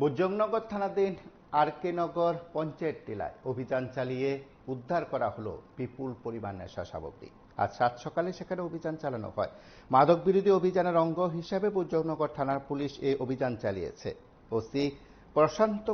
বুজংনগর থানাধীন আর কে নগর পঞ্চায়েত টিলায় অভিযান চালিয়ে উদ্ধার করা হলো বিপুল পরিমাণ নেশা সামগ্রী। আজ সাত সকালে সেখানে অভিযান চালানো হয়। মাদক বিরোধী অভিযানের অঙ্গ হিসেবে বুজংনগর থানার পুলিশ এই অভিযান চালিয়েছে। ওসি প্রশান্ত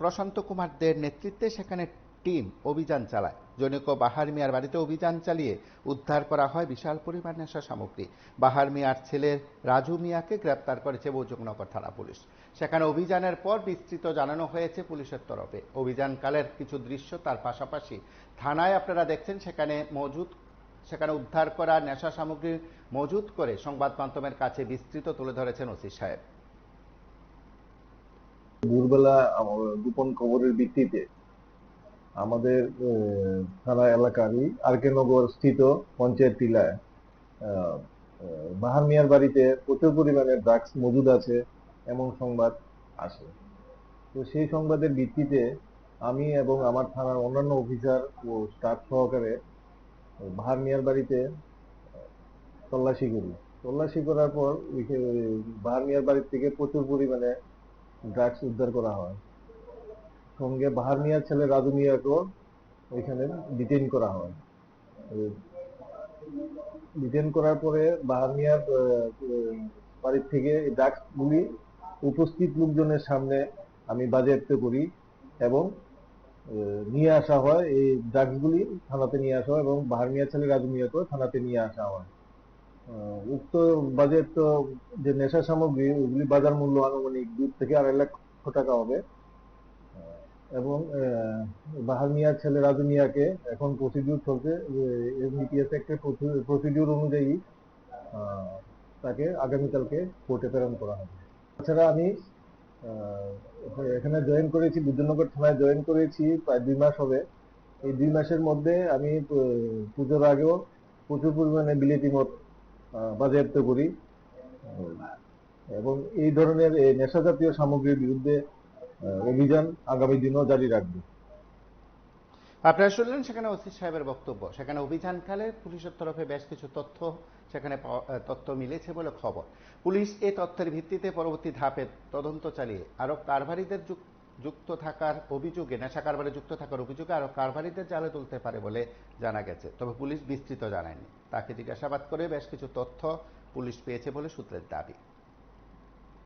প্রশান্ত কুমার দের নেতৃত্বে সেখানে টিম অভিযান চালায়। জনৈক বাহার মিয়ার বাড়িতে অভিযান চালিয়ে উদ্ধার করা হয় বিশাল পরিমাণ নেশা সামগ্রী। বাহার মিয়ার ছেলের রাজু মিয়াকে গ্রেপ্তার করেছে বৌজনগর থানা পুলিশ। সেখানে অভিযানের পর বিস্তৃত জানানো হয়েছে পুলিশের তরফে। অভিযানকালের কিছু দৃশ্য তার পাশাপাশি থানায় আপনারা দেখছেন, সেখানে মজুদ সেখানে উদ্ধার করা নেশা সামগ্রী মজুত করে সংবাদ মাধ্যমের কাছে বিস্তৃত তুলে ধরেছেন ওসি সাহেব। ভোরবেলা গোপন খবরের ভিত্তিতে আমাদের থানা এলাকারই আরকে নগর স্থিত পঞ্চায়েত টিলায় বাহার মিয়ার বাড়িতে প্রচুর পরিমাণে ড্রাগস মজুদ আছে এমন সংবাদ আসে। তো সেই সংবাদের ভিত্তিতে আমি এবং আমার থানার অন্যান্য অফিসার ও স্টাফ সহকারে বাহার মিয়ার বাড়িতে তল্লাশি করি। তল্লাশি করার পর বাহার মিয়ার বাড়ির থেকে প্রচুর পরিমাণে ড্রাগস উদ্ধার করা হয়। সঙ্গে বাহার মিয়ার ছেলে রাজু মিয়াকেও ওইখানে ডিটেইন করা হয়। ডিটেইন করার পরে বাহার মিয়ার বাড়ির থেকে ড্রাগস গুলি উপস্থিত লোকজনের সামনে আমি বাজেয়াপ্ত করি এবং নিয়ে আসা হয়। এই ড্রাগস গুলি থানাতে নিয়ে আসা হয় এবং বাহার মিয়ার ছেলে রাজু মিয়াকেও থানাতে নিয়ে আসা হয়। উক্ত বাজেট যে নেশা সামগ্রী, ওগুলি বাজার মূল্য আনুমানিক দুই থেকে আড়াই লক্ষ টাকা হবে। এবং বাহার মিয়ার ছেলে রাজু মিয়াকে এখন প্রসিডিউর চলছে এমবিপিএস একটা প্রসিডিউর অনুযায়ী তাকে আগামীকালকে কোর্টে প্রেরণ করা হবে। তাছাড়া আমি এখানে জয়েন করেছি বিদ্যুৎনগর থানায় জয়েন করেছি প্রায় দুই মাস হবে। এই দুই মাসের মধ্যে আমি পুজোর আগেও প্রচুর পরিমাণে বিলেতি আহ, বাজেয়াপ্ত করি। এবং এই ধরনের নেশা জাতীয় সামগ্রীর বিরুদ্ধে অভিযান আগামী দিনও জারি রাখবে। আপনারা শুনলেন, সেখানে ওসি সাহেবের বক্তব্য। সেখানে অভিযানকালে পুলিশের তরফে বেশ কিছু তথ্য, সেখানে তথ্য মিলেছে বলে খবর। পুলিশ এই তথ্যের ভিত্তিতে পরবর্তী ধাপে তদন্ত চালিয়ে আরও কারবারিদের যুক্ত থাকার অভিযোগে, নেশা কারবারে যুক্ত থাকার অভিযোগে আরও কারবারিদের জালে তুলতে পারে বলে জানা গেছে। তবে পুলিশ বিস্তৃত জানায়নি। তাকে জিজ্ঞাসাবাদ করে বেশ কিছু তথ্য পুলিশ পেয়েছে বলে সূত্রের দাবি।